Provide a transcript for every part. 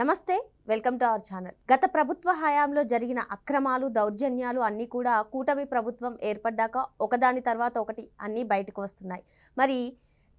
నమస్తే welcome to our channel. గత ప్రభుత్వ హయాంలో జరిగిన అక్రమాలు దౌర్జన్యాలు అన్నీ కూడా కూటమి ప్రభుత్వం ఏర్పడ్డాక ఒకదాని తర్వాత ఒకటి అన్నీ బయటకు వస్తున్నాయి. మరి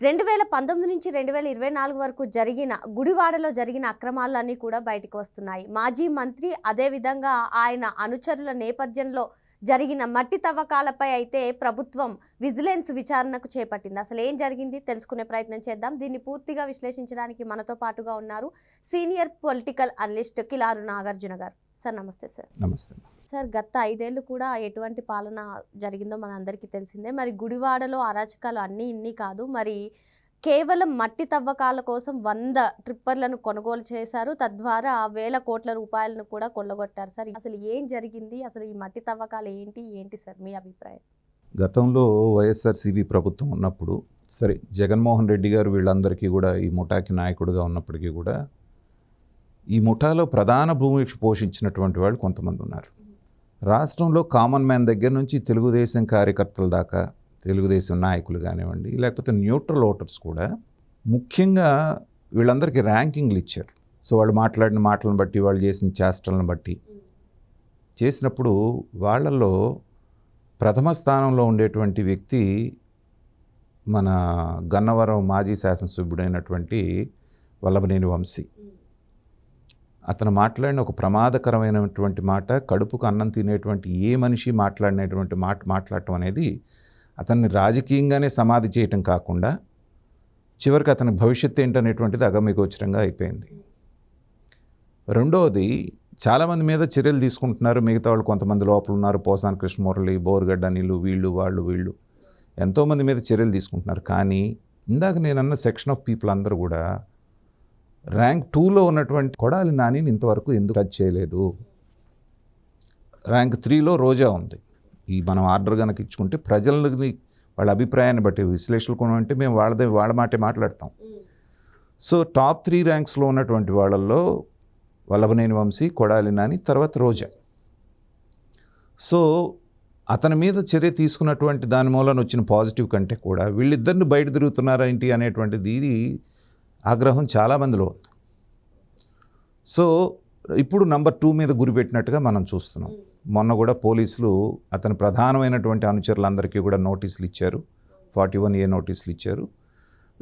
రెండు వేల పంతొమ్మిది నుంచి రెండు వేల ఇరవై నాలుగు వరకు జరిగిన గుడివాడలో జరిగిన అక్రమాలన్నీ కూడా బయటకు వస్తున్నాయి. మాజీ మంత్రి అదేవిధంగా ఆయన అనుచరుల నేపథ్యంలో జరిగిన మట్టి తవ్వకాలపై అయితే ప్రభుత్వం విజిలెన్స్ విచారణకు చేపట్టింది. అసలు ఏం జరిగింది? తెలుసుకునే ప్రయత్నం చేద్దాం. దీన్ని పూర్తిగా విశ్లేషించడానికి మనతో పాటుగా ఉన్నారు senior political analyst Kilaru Nagarjuna garu. Sir namaste sir. నమస్తే సార్ గత ఐదేళ్ళు కూడా ఎటువంటి పాలన జరిగిందో మన అందరికీ తెలిసిందే. మరి గుడివాడలో అరాచకాలు అన్నీ ఇన్ని కాదు. మరి కేవలం మట్టి తవ్వకాల కోసం వంద ట్రిప్పర్లను కొనుగోలు చేశారు. తద్వారా వేల కోట్ల రూపాయలను కూడా కొల్లగొట్టారు. సార్ అసలు ఏం జరిగింది? అసలు ఈ మట్టి తవ్వకాలు ఏంటి? ఏంటి సార్ మీ అభిప్రాయం? గతంలో వైఎస్ఆర్సీపీ ప్రభుత్వం ఉన్నప్పుడు సరే జగన్మోహన్ రెడ్డి గారు వీళ్ళందరికీ కూడా ఈ ముఠాకి నాయకుడిగా ఉన్నప్పటికీ కూడా ఈ ముఠాలో ప్రధాన భూమికి పోషించినటువంటి వాళ్ళు కొంతమంది ఉన్నారు. రాష్ట్రంలో కామన్ మ్యాన్ దగ్గర నుంచి తెలుగుదేశం కార్యకర్తల దాకా తెలుగుదేశం నాయకులు కానివ్వండి లేకపోతే న్యూట్రల్ ఓటర్స్ కూడా ముఖ్యంగా వీళ్ళందరికీ ర్యాంకింగ్లు ఇచ్చారు. సో వాళ్ళు మాట్లాడిన మాటలను బట్టి వాళ్ళు చేసిన చేష్టలను బట్టి చేసినప్పుడు వాళ్ళల్లో ప్రథమ స్థానంలో ఉండేటువంటి వ్యక్తి మన గన్నవరం మాజీ శాసనసభ్యుడైనటువంటి వల్లభనేని వంశీ. అతను మాట్లాడిన ఒక ప్రమాదకరమైనటువంటి మాట కడుపుకు అన్నం తినేటువంటి ఏ మనిషి మాట్లాడినటువంటి మాట మాట్లాడటం అనేది అతన్ని రాజకీయంగానే సమాధి చేయటం కాకుండా చివరికి అతని భవిష్యత్తు ఏంటనేటువంటిది అగమ్యగోచరంగా అయిపోయింది. రెండవది చాలామంది మీద చర్యలు తీసుకుంటున్నారు. మిగతా వాళ్ళు కొంతమంది లోపల ఉన్నారు. పోసాన్ కృష్ణమురళి బోర్గడ్డ నీళ్ళు వీళ్ళు వాళ్ళు వీళ్ళు. ఎంతోమంది మీద చర్యలు తీసుకుంటున్నారు. కానీ ఇందాక నేను అన్న సెక్షన్ ఆఫ్ పీపుల్ అందరూ కూడా ర్యాంక్ టూలో ఉన్నటువంటి కొడాలి నాని ఇంతవరకు ఎందుకు టచ్ చేయలేదు? ర్యాంక్ త్రీలో రోజా ఉంది. ఈ మనం ఆర్డర్ కనుక ఇచ్చుకుంటే ప్రజలని వాళ్ళ అభిప్రాయాన్ని బట్టి విశ్లేషణలు అంటే మేము వాళ్ళదే వాళ్ళ మాటే మాట్లాడతాం. సో టాప్ త్రీ ర్యాంక్స్లో ఉన్నటువంటి వాళ్ళల్లో వల్లభనేని వంశీ కొడాలి నాని తర్వాత రోజా. సో అతని మీద చర్య తీసుకున్నటువంటి దాని మూలన వచ్చిన పాజిటివ్ కంటే కూడా వీళ్ళిద్దరిని బయట తిరుగుతున్నారా ఏంటి అనేటువంటిది ఇది ఆగ్రహం చాలామందిలో ఉంది. సో ఇప్పుడు నంబర్ టూ మీద గురిపెట్టినట్టుగా మనం చూస్తున్నాం. మొన్న కూడా పోలీసులు అతని ప్రధానమైనటువంటి అనుచరులందరికీ కూడా నోటీసులు ఇచ్చారు. ఫార్టీ వన్ ఏ నోటీసులు ఇచ్చారు.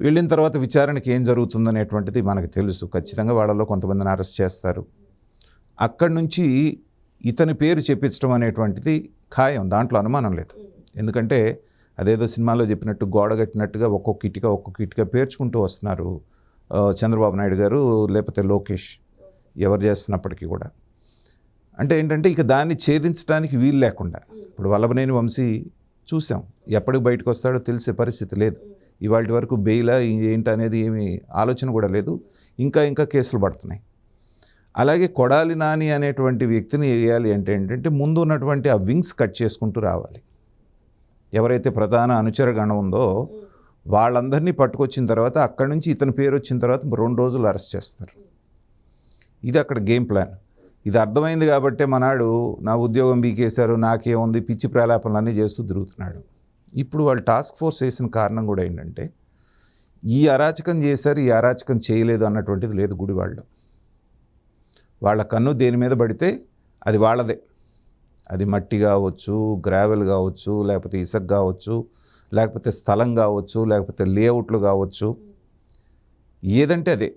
వెళ్ళిన తర్వాత విచారణకి ఏం జరుగుతుందనేటువంటిది మనకు తెలుసు. ఖచ్చితంగా వాళ్ళలో కొంతమందిని అరెస్ట్ చేస్తారు. అక్కడి నుంచి ఇతని పేరు చెప్పించడం అనేటువంటిది ఖాయం దాంట్లో అనుమానం లేదు. ఎందుకంటే అదేదో సినిమాలో చెప్పినట్టు గోడ కట్టినట్టుగా ఒక్కొక్క ఇటుక ఒక్కొక్క ఇటుక పేర్చుకుంటూ వస్తున్నారు చంద్రబాబు నాయుడు గారు లేకపోతే లోకేష్ ఎవరు చేస్తున్నప్పటికీ కూడా. అంటే ఏంటంటే ఇక దాన్ని ఛేదించడానికి వీలు లేకుండా. ఇప్పుడు వల్లభనేని వంశీ చూసాం. ఎప్పటికి బయటకు వస్తాడో తెలిసే పరిస్థితి లేదు. ఇవాళ వరకు బెయిలా ఏంటి అనేది ఏమి ఆలోచన కూడా లేదు. ఇంకా ఇంకా కేసులు పడుతున్నాయి. అలాగే కొడాలి నాని అనేటువంటి వ్యక్తిని వేయాలి అంటే ఏంటంటే ముందు ఉన్నటువంటి ఆ వింగ్స్ కట్ చేసుకుంటూ రావాలి. ఎవరైతే ప్రధాన అనుచరగణం ఉందో వాళ్ళందరినీ పట్టుకొచ్చిన తర్వాత అక్కడి నుంచి ఇతని పేరు వచ్చిన తర్వాత రెండు రోజులు అరెస్ట్ చేస్తారు. ఇది అక్కడ గేమ్ ప్లాన్. ఇది అర్థమైంది కాబట్టే మనాడు నా ఉద్యోగం బీకేశారు నాకేముంది? పిచ్చి ప్రలాపనలన్నీ చేస్తూ తిరుగుతున్నాడు. ఇప్పుడు వాళ్ళు టాస్క్ ఫోర్స్ చేసిన కారణం కూడా ఏంటంటే ఈ అరాచకం చేశారు ఈ అరాచకం చేయలేదు అన్నటువంటిది లేదు గుడి వాళ్ళు. వాళ్ళ కన్ను దేని మీద పడితే అది వాళ్ళదే. అది మట్టి కావచ్చు గ్రావెల్ కావచ్చు లేకపోతే ఇసుక కావచ్చు లేకపోతే స్థలం కావచ్చు లేకపోతే లేఅవుట్లు కావచ్చు. ఏదంటే అదే.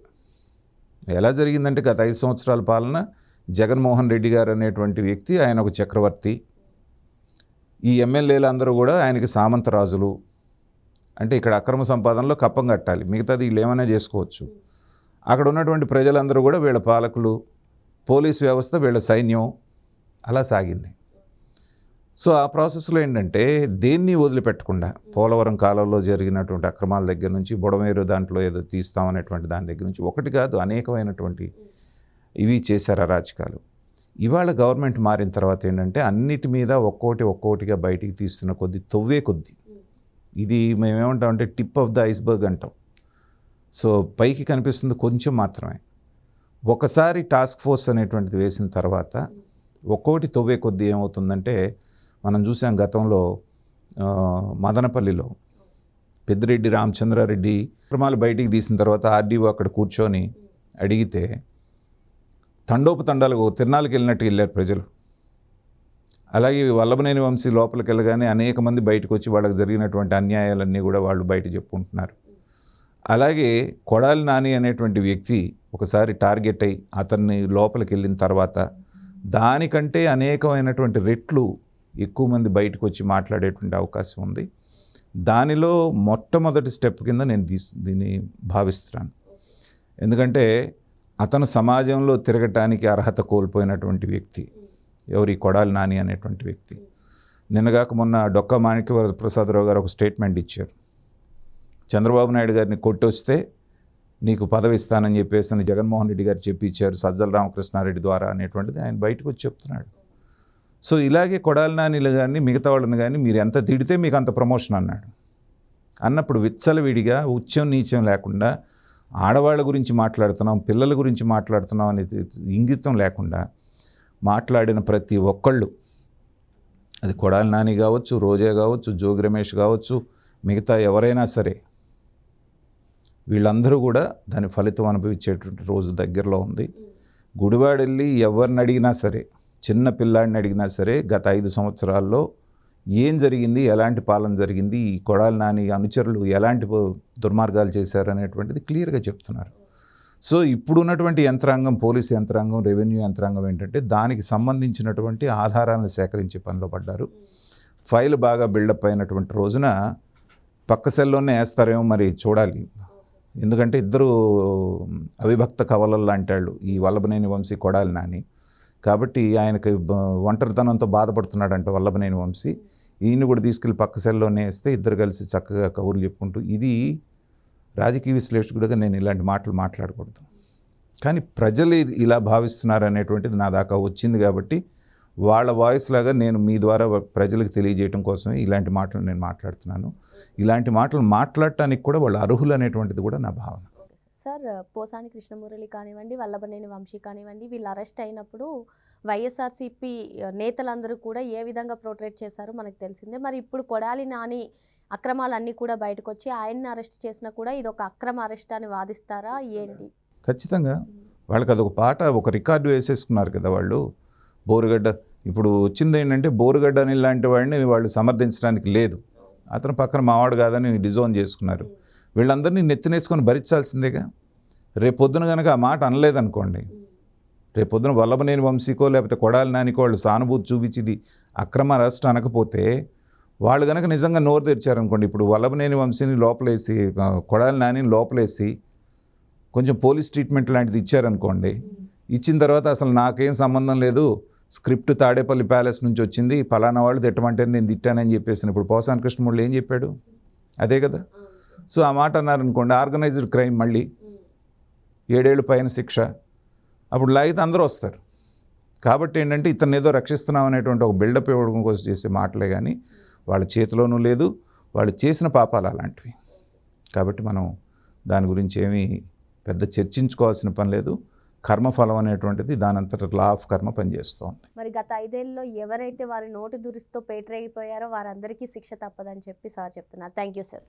ఎలా జరిగిందంటే గత ఐదు సంవత్సరాల పాలన జగన్మోహన్ రెడ్డి గారు అనేటువంటి వ్యక్తి ఆయన ఒక చక్రవర్తి. ఈ ఎమ్మెల్యేలు అందరూ కూడా ఆయనకి సామంతరాజులు. అంటే ఇక్కడ అక్రమ సంపాదనలో కప్పం కట్టాలి. మిగతాది వీళ్ళు ఏమైనా చేసుకోవచ్చు. అక్కడ ఉన్నటువంటి ప్రజలందరూ కూడా వీళ్ళ పాలకులు పోలీస్ వ్యవస్థ వీళ్ళ సైన్యం. అలా సాగింది. సో ఆ ప్రాసెస్లో ఏంటంటే దేన్ని వదిలిపెట్టకుండా పోలవరం కాలంలో జరిగినటువంటి అక్రమాల దగ్గర నుంచి బుడమేరు దాంట్లో ఏదో తీస్తామనేటువంటి దాని దగ్గర నుంచి ఒకటి కాదు అనేకమైనటువంటి ఇవి చేశారు అరాచకాలు. ఇవాళ గవర్నమెంట్ మారిన తర్వాత ఏంటంటే అన్నిటి మీద ఒక్కోటి ఒక్కోటిగా బయటికి తీస్తున్న కొద్ది తవ్వే కొద్ది. ఇది మేమేమంటాం అంటే టిప్ ఆఫ్ ద ఐస్బర్గ్ అంటాం. సో పైకి కనిపిస్తుంది కొంచెం మాత్రమే. ఒకసారి టాస్క్ ఫోర్స్ అనేటువంటిది వేసిన తర్వాత ఒక్కోటి తొవ్వే కొద్దీ ఏమవుతుందంటే మనం చూసాం గతంలో మదనపల్లిలో పెద్దిరెడ్డి రామచంద్రారెడ్డి క్రమాలు బయటికి తీసిన తర్వాత ఆర్డీఓ అక్కడ కూర్చొని అడిగితే తండోపతండాలకు తిరణాలకు వెళ్ళినట్టు వెళ్ళారు ప్రజలు. అలాగే వల్లభనేని వంశీ లోపలికి వెళ్ళగానే అనేక మంది బయటకు వచ్చి వాళ్ళకి జరిగినటువంటి అన్యాయాలన్నీ కూడా వాళ్ళు బయట చెప్పుకుంటున్నారు. అలాగే కొడాలి నాని అనేటువంటి వ్యక్తి ఒకసారి టార్గెట్ అయి అతన్ని లోపలికి వెళ్ళిన తర్వాత దానికంటే అనేకమైనటువంటి రెట్లు ఎక్కువ మంది బయటకు వచ్చి మాట్లాడేటువంటి అవకాశం ఉంది. దానిలో మొట్టమొదటి స్టెప్ కింద నేను తీసు దీన్ని భావిస్తున్నాను. ఎందుకంటే అతను సమాజంలో తిరగటానికి అర్హత కోల్పోయినటువంటి వ్యక్తి. ఎవరి కొడాలి నాని అనేటువంటి వ్యక్తి. నిన్నగాక మొన్న డొక్క మాణిక్య ప్రసాదరావు గారు ఒక స్టేట్మెంట్ ఇచ్చారు. చంద్రబాబు నాయుడు గారిని కొట్టొస్తే నీకు పదవి ఇస్తానని చెప్పేసి అని జగన్మోహన్ రెడ్డి గారు చెప్పి ఇచ్చారు సజ్జల రామకృష్ణారెడ్డి ద్వారా అనేటువంటిది ఆయన బయటకు వచ్చి చెప్తున్నాడు. సో ఇలాగే కొడాలి నానిలు కానీ మిగతా వాళ్ళని కానీ మీరు ఎంత తిడితే మీకు అంత ప్రమోషన్ అన్నాడు. అన్నప్పుడు విచ్చలవిడిగా ఉచ్యం నీచం లేకుండా ఆడవాళ్ళ గురించి మాట్లాడుతున్నాం పిల్లల గురించి మాట్లాడుతున్నాం అనేది ఇంగితం లేకుండా మాట్లాడిన ప్రతి ఒక్కళ్ళు అది కొడాలి నాని కావచ్చు రోజా కావచ్చు జోగి రమేష్ కావచ్చు మిగతా ఎవరైనా సరే వీళ్ళందరూ కూడా దాని ఫలితం అనుభవించేటువంటి రోజు దగ్గరలో ఉంది. గుడివాడెళ్ళి ఎవరిని అడిగినా సరే చిన్న పిల్లాడిని అడిగినా సరే గత ఐదు సంవత్సరాల్లో ఏం జరిగింది? ఎలాంటి పాలన జరిగింది? ఈ కొడాలి నాని అనుచరులు ఎలాంటి దుర్మార్గాలు చేశారు అనేటువంటిది క్లియర్గా చెప్తున్నారు. సో ఇప్పుడున్నటువంటి యంత్రాంగం పోలీస్ యంత్రాంగం రెవెన్యూ యంత్రాంగం ఏంటంటే దానికి సంబంధించినటువంటి ఆధారాలను సేకరించే పనిలో పడ్డారు. ఫైల్ బాగా బిల్డప్ అయినటువంటి రోజున పక్క సెల్లోనే వేస్తారేమో మరి చూడాలి. ఎందుకంటే ఇద్దరు అవిభక్త కవలలు లాంటాళ్ళు ఈ వల్లభనేని వంశీ కొడాలి నాని. కాబట్టి ఆయనకి ఒంటరితనంతో బాధపడుతున్నాడంట వల్లభనేని వంశీ. ఈయన కూడా తీసుకెళ్ళి పక్క సెల్లోనే వేస్తే ఇద్దరు కలిసి చక్కగా కబుర్లు చెప్పుకుంటూ ఇది రాజకీయ విశ్లేషకుడిగా నేను ఇలాంటి మాటలు మాట్లాడకూడదు. కానీ ప్రజలు ఇలా భావిస్తున్నారు అనేటువంటిది నా దాకా వచ్చింది కాబట్టి వాళ్ళ వాయిస్ లాగా నేను మీ ద్వారా ప్రజలకు తెలియజేయడం కోసమే ఇలాంటి మాటలు నేను మాట్లాడుతున్నాను. ఇలాంటి మాటలు మాట్లాడటానికి కూడా వాళ్ళు అర్హులు అనేటువంటిది కూడా నా భావన. సార్ పోసాని కృష్ణమురళి కానివ్వండి వల్లభనేని వంశీ కానివ్వండి వీళ్ళు అరెస్ట్ అయినప్పుడు వైఎస్ఆర్సీపీ నేతలందరూ కూడా ఏ విధంగా ప్రొటరేట్ చేశారో మనకు తెలిసిందే. మరి ఇప్పుడు కొడాలి నాని అక్రమాలన్నీ కూడా బయటకు వచ్చి ఆయన్ని అరెస్ట్ చేసినా కూడా ఇది ఒక అక్రమ అరెస్ట్ అని వాదిస్తారా? ఏంటి? ఖచ్చితంగా. వాళ్ళకి అదొక పాట ఒక రికార్డు వేసేసుకున్నారు కదా వాళ్ళు. బోరుగడ్డ ఇప్పుడు వచ్చింది ఏంటంటే బోరుగడ్డ అని లాంటి వాడిని వాళ్ళు సమర్థించడానికి లేదు. అతను పక్కన మావాడు కాదని డిజోన్ చేసుకున్నారు. వీళ్ళందరినీ నెత్తినేసుకొని భరించాల్సిందేగా. రేపొద్దున కనుక ఆ మాట అనలేదనుకోండి రేపు పొద్దున వల్లభనేని వంశీకో లేకపోతే కొడాలి నానికో వాళ్ళు సానుభూతి చూపించింది అక్రమ అరెస్ట్ అనకపోతే వాళ్ళు కనుక నిజంగా నోరు తెరిచారనుకోండి ఇప్పుడు వల్లభనేని వంశీని లోపలేసి కొడాలి నానిని లోపలేసి కొంచెం పోలీస్ ట్రీట్మెంట్ లాంటిది ఇచ్చారనుకోండి ఇచ్చిన తర్వాత అసలు నాకేం సంబంధం లేదు స్క్రిప్ట్ తాడేపల్లి ప్యాలెస్ నుంచి వచ్చింది ఫలానా వాళ్ళు తిట్టమంటే నేను తిట్టానని చెప్పేసి ఇప్పుడు పోసాని కృష్ణమూర్తి ఏం చెప్పాడు? అదే కదా? సో ఆ మాట అన్నారనుకోండి ఆర్గనైజ్డ్ క్రైమ్ మళ్ళీ ఏడేళ్ళు పైన శిక్ష అప్పుడు లాగితే అందరూ వస్తారు. కాబట్టి ఏంటంటే ఇతను ఏదో రక్షిస్తున్నాం అనేటువంటి ఒక బిల్డప్ ఇవ్వడం కోసం చేసే మాటలే కానీ వాళ్ళ చేతిలోనూ లేదు. వాళ్ళు చేసిన పాపాలు అలాంటివి. కాబట్టి మనం దాని గురించి ఏమీ పెద్ద చర్చించుకోవాల్సిన పని లేదు. కర్మఫలం అనేటువంటిది దానంతట లా ఆఫ్ కర్మ పనిచేస్తోంది. మరి గత ఐదేళ్ళలో ఎవరైతే వారి నోటి దురిస్తో పేటరైపోయారో వారందరికీ శిక్ష తప్పదని చెప్పి సార్ చెప్తున్నారు. Thank you sir